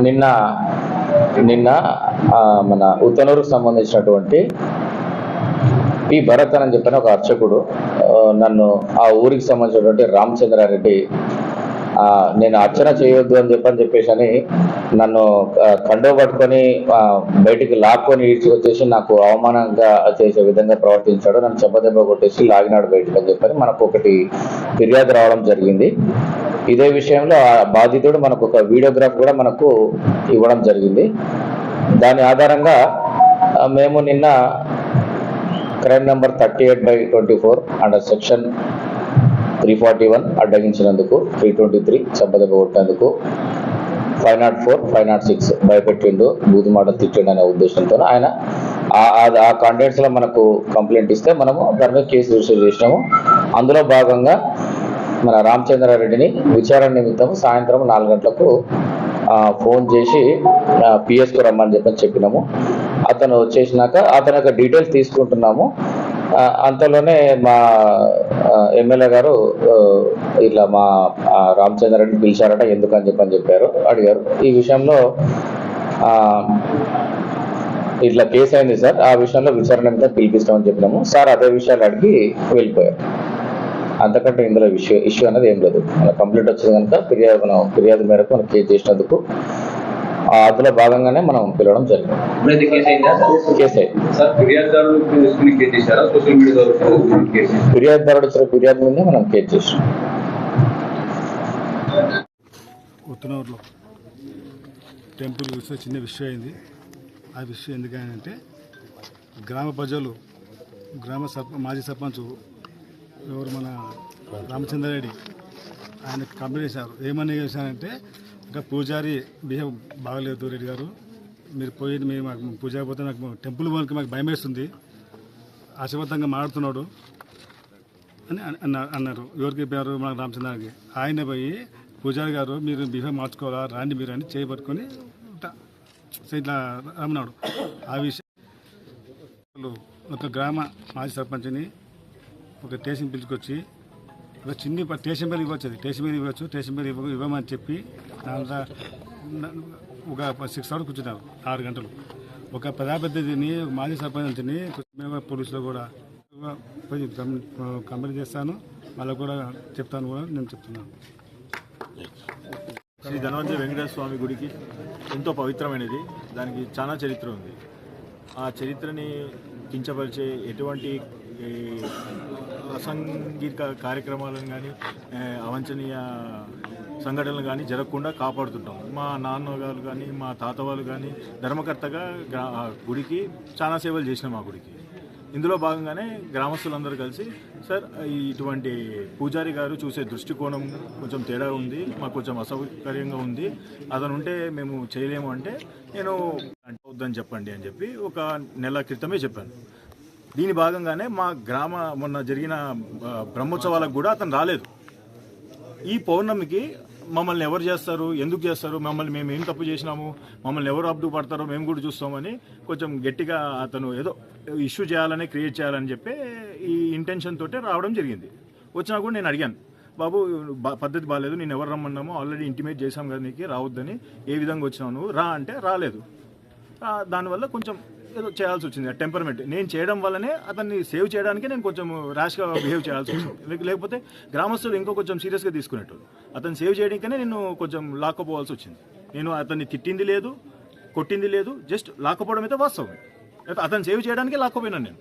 నిన్న నిన్న ఆ, మన ఉత్తనూరుకు సంబంధించినటువంటి పి. భరత్ అని చెప్పిన ఒక అర్చకుడు నన్ను ఆ ఊరికి సంబంధించినటువంటి రామచంద్రారెడ్డి నేను అర్చన చేయొద్దు అని చెప్పని చెప్పేసి అని నన్ను కండో పట్టుకొని బయటికి లాక్కొని ఈడ్చి వచ్చేసి నాకు అవమానంగా చేసే విధంగా ప్రవర్తించాడు. నన్ను చెబ్బదెబ్బ కొట్టేసి లాగినాడు బయటికి అని చెప్పని మనకు ఒకటి ఫిర్యాదు రావడం జరిగింది. ఇదే విషయంలో ఆ బాధితుడు మనకు ఒక వీడియోగ్రాఫ్ కూడా మనకు ఇవ్వడం జరిగింది. దాని ఆధారంగా మేము నిన్న crime number thirty eight by twenty four under section three forty one అడ్డగించినందుకు three twenty three చెంపదెబ్బ కొట్టినందుకు five nought four five nought six భయపెట్టిండు బూతు మాటలు తిట్టిండు అనే ఉద్దేశంతో ఆయన ఆ- కంటెంట్స్లో కంటెంట్స్లో మనకు కంప్లైంట్ ఇస్తే మనము దాని మీద కేసు రిజిస్టర్ చేసినాము. అందులో భాగంగా మన రామచంద్రారెడ్డిని విచారణ నిమిత్తం సాయంత్రం నాలుగు గంటలకు ఫోన్ చేసి పిఎస్కు రమ్మని చెప్పని చెప్పినాము. అతను వచ్చేసినాక అతని యొక్క డీటెయిల్స్ తీసుకుంటున్నాము. అంతలోనే మా ఎమ్మెల్యే గారు ఇట్లా మా రామచంద్ర రెడ్డి పిలిచారట ఎందుకని చెప్పని చెప్పారు అడిగారు. ఈ విషయంలో ఇట్లా కేసు అయింది సార్ ఆ విషయంలో విచారణ మీద పిలిపిస్తామని చెప్పినాము. సార్ అదే విషయాలు అడిగి వెళ్ళిపోయారు. అంతకంటే ఇందులో ఇష్యూ ఇష్యూ అనేది ఏం లేదు. మన కంప్లీట్ వచ్చింది కనుక ఫిర్యాదు మనం ఫిర్యాదు మేరకు మనం కేసు చేసినందుకు ఆ అందులో భాగంగానే మనం పిలవడం జరిగింది? ఫిర్యాదుదారుడు వచ్చిన ఫిర్యాదు మీదే మనం కేసు చేసాం ఉత్తనూరులో టెంపుల్ విషయం చిన్న విషయం అయింది. ఆ విషయం ఎందుకంటే గ్రామ ప్రజలు గ్రామ సర్ప మాజీ సర్పంచ్ ఎవరు మన రామచంద్రారెడ్డి ఆయన కంప్లైంట్ చేశారు. ఏమని చేశారంటే ఇంకా పూజారి బిహేవ్ బాగలేదు రెడ్డి గారు. మీరు పోయి మీరు మాకు పూజ పోతే నాకు టెంపుల్ పోనికి మాకు భయం వేస్తుంది. అశబద్ధంగా మాడుతున్నాడు అని అన్నారు. ఎవరికి పేరు మన రామచంద్రానికి. ఆయన పోయి పూజారి గారు మీరు బిహేవ్ మార్చుకోవాలా? రాండి మీరు అని చేయబట్టుకొని ఇట్లా ఇట్లా రమ్మన్నాడు. ఆ విషయం ఒక గ్రామ మాజీ సర్పంచ్ని ఒక స్టేషన్ పిలుచుకొచ్చి చిన్ని స్టేషన్ పేరు ఇవ్వచ్చు స్టేషన్ పేరు ఇవ్వచ్చు స్టేషన్ మీద ఇవ్వ ఇవ్వమని చెప్పి దాంట్లో ఒక సిక్స్ అవర్స్ కూర్చున్నారు ఆరు గంటలు. ఒక పెద్దని ఒక మాజీ సర్పంచ్ని పోలీసులో కూడా కంప్లైంట్ చేస్తాను. వాళ్ళకు కూడా చెప్తాను కూడా నేను చెప్తున్నాను. శ్రీ ధనవంజయ వెంకటేశ్వర స్వామి గుడికి ఎంతో పవిత్రమైనది. దానికి చాలా చరిత్ర ఉంది. ఆ చరిత్రని కించపరిచే ఎటువంటి అసాంఘిక కార్యక్రమాలను కానీ అవంచనీయ సంఘటనలు కానీ జరగకుండా కాపాడుతుంటాం. మా నాన్నగారు కానీ మా తాత వాళ్ళు కానీ ధర్మకర్తగా గ్రా- గుడికి చాలా సేవలు చేసినాం మా గుడికి. ఇందులో భాగంగానే గ్రామస్తులందరూ కలిసి సార్ ఇటువంటి పూజారి గారు చూసే దృష్టికోణం కొంచెం తేడా ఉంది మాకు కొంచెం అసౌకర్యంగా ఉంది. అతను ఉంటే మేము చేయలేము అంటే నేను అంటే వద్దని చెప్పండి అని చెప్పి ఒక నెల క్రితమే చెప్పాను. దీని భాగంగానే మా గ్రామ మొన్న జరిగిన బ్రహ్మోత్సవాలకు కూడా అతను రాలేదు. ఈ పౌర్ణమికి మమ్మల్ని ఎవరు చేస్తారు? ఎందుకు చేస్తారు? మమ్మల్ని మేము ఏం తప్పు చేసినాము? మమ్మల్ని ఎవరు అడ్డు పడతారో మేము కూడా చూస్తామని కొంచెం గట్టిగా అతను ఏదో ఇష్యూ చేయాలని క్రియేట్ చేయాలని చెప్పి ఈ ఇంటెన్షన్ తోటే రావడం జరిగింది. వచ్చినా కూడా నేను అడిగాను. బాబు పద్ధతి బాగాలేదు నేను ఎవరు రమ్మన్నామో ఆల్రెడీ ఇంటిమేట్ చేశాం కదా నీకు. రావద్దని ఏ విధంగా వచ్చినావు నువ్వు? రా అంటే రాలేదు. దానివల్ల కొంచెం చేయాల్సి వచ్చింది టెంపర్మెంట్ నేను చేయడం వల్లనే అతన్ని సేవ్ చేయడానికి నేను కొంచెం ర్యాష్గా బిహేవ్ చేయాల్సి వచ్చింది. లేకపోతే గ్రామస్తులు ఇంకో కొంచెం సీరియస్గా తీసుకునేటోళ్ళు. అతను సేవ్ చేయడానికనే నేను కొంచెం లాక్కపోవాల్సి వచ్చింది. నేను అతన్ని తిట్టింది లేదు కొట్టింది లేదు జస్ట్ లాక్కపోవడం అయితే వాస్తవం. అతను సేవ్ చేయడానికి లాక్కపోయినాను నేను.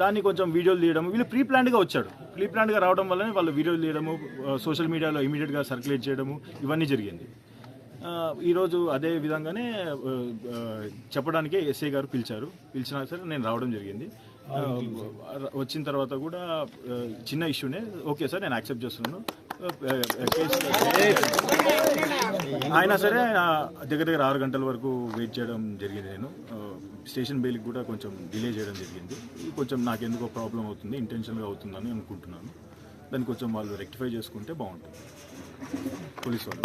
దాన్ని కొంచెం వీడియోలు తీయడం వీళ్ళు ప్రీ ప్లాన్డ్గా వచ్చాడు ప్రీ ప్లాన్డ్గా రావడం వల్లనే వాళ్ళు వీడియోలు తీయడము సోషల్ మీడియాలో ఇమీడియట్గా సర్క్యులేట్ చేయడము ఇవన్నీ జరిగింది. ఈరోజు అదే విధంగానే చెప్పడానికి ఎస్ఐ గారు పిలిచారు. పిలిచినా సరే నేను రావడం జరిగింది. వచ్చిన తర్వాత కూడా చిన్న ఇష్యూనే ఓకే సార్ నేను యాక్సెప్ట్ చేస్తున్నాను. ఆయన అయినా సరే దగ్గర దగ్గర ఆరు గంటల వరకు వెయిట్ చేయడం జరిగింది నేను. స్టేషన్ బెయిల్కి కూడా కొంచెం డిలే చేయడం జరిగింది. కొంచెం నాకు ఎందుకో ప్రాబ్లం అవుతుంది ఇంటెన్షన్గా అవుతుందని అనుకుంటున్నాను. దాన్ని కొంచెం వాళ్ళు రెక్టిఫై చేసుకుంటే బాగుంటుంది. పోలీస్ వాళ్ళు.